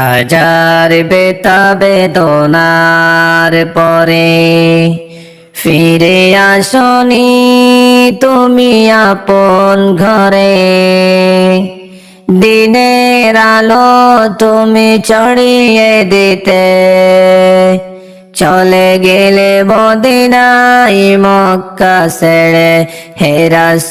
হাজার বেতা বেদনার পরে ফিরে আসনি তুমি আপন ঘরে। দিনের আলো তুমি ছড়িয়ে দিতে, চলে গেলে মদিনাই মক্কা ছেড়ে হেরাসুল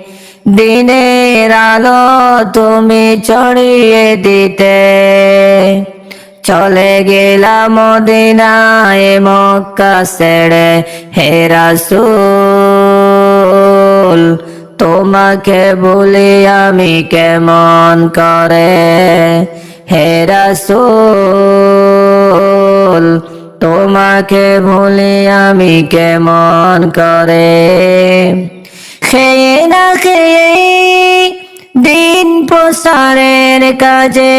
দিনের আলো তুমি ছড়িয়ে দিতে। চলে গেলাম মদিনায় মক্কা ছেড়ে। হেরাসুল তোমাকে বলি আমি কেমন করে? হেরাসুল তোমাকে ভুলি আমি কেমন করে? খেয়ে না দিন প্রসারের কাজে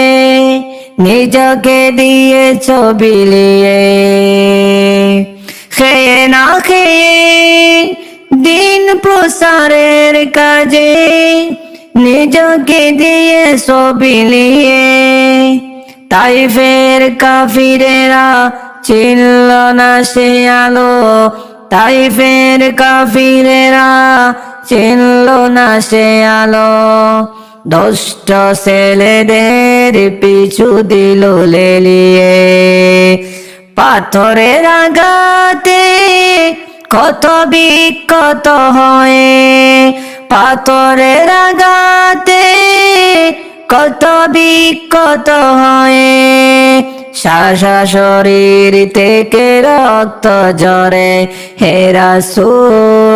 নিজকে দিয়েছ বিলিয়ে। খেয়ে না খেয়ে দিন প্রসারের কাজে নিজকে দিয়ে সবিলিয়ে তাই ফের কাফিরেরা চিনল না সে আলো। তাই ফের কাফিরেরা চিনল না সে আলো। দষ্ট ছেলেদের পিছু দিল লেলিয়ে। পাথরের আঘাতে কত বিকত হয়ে। পাথরের আঘাতে কত বিকত হয়ে। শাসা শরীর থেকে রক্ত জরে হেরাসুল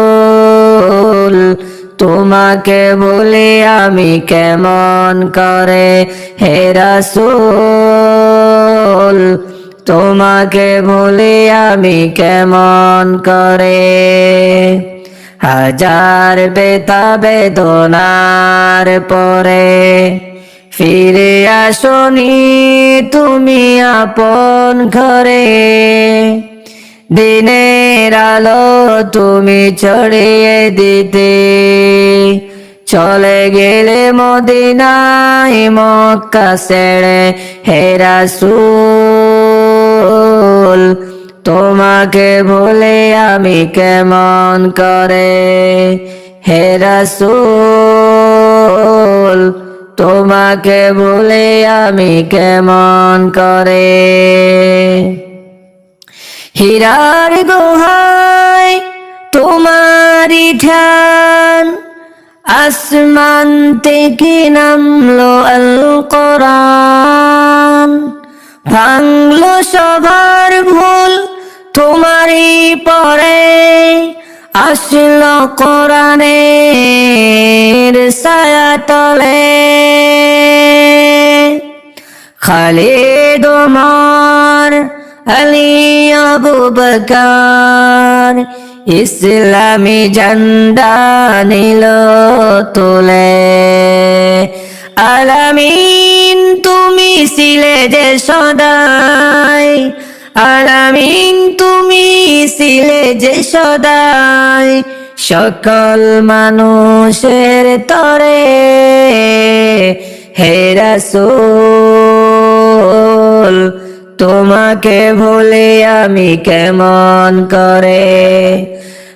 তোমাকে বলি আমি কেমন করে? হেরাসুল তোমাকে বলি আমি কেমন করে? হাজার বেতা বেদনার পরে ফিরে আসনি তুমি আপন ঘরে। দিনের আলো তুমি ছড়িয়ে দিতে। চলে গেলে মদিনায় মক্কা ছেড়ে হেরাসুল তোমাকে বলে আমি কেমন করে? হেরাসুল তোমাকে বলে আমি কেমন করে? হীরার গোহায় তোমারি ঠান আসমান থেকে নামলো আল কোরআন ভাঙলো সবার ভুল তোমারই পরে। আসলো কোরআনের ছায়া তলে খালিদ ওমর আলী আবু বকর ইসলামী তোলে। আলামিন তুমি ছিলে যে সদাই। আলামিন তুমি ছিলে যে সদাই। সকল মানুষের তরে হেরাসুল তোমাকে ভুলে আমি কেমন করে?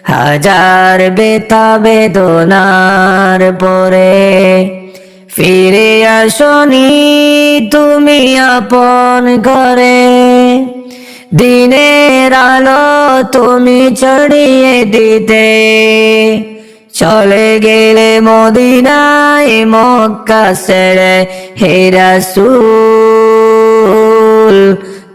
হাজার বেতা বেদনার পরে ফিরে আসনি তুমি আপন করে দিনের আলো তুমি চড়িয়ে দিতে চলে গেলে মদিনায় মক্কা ছেড়ে হেরাসুল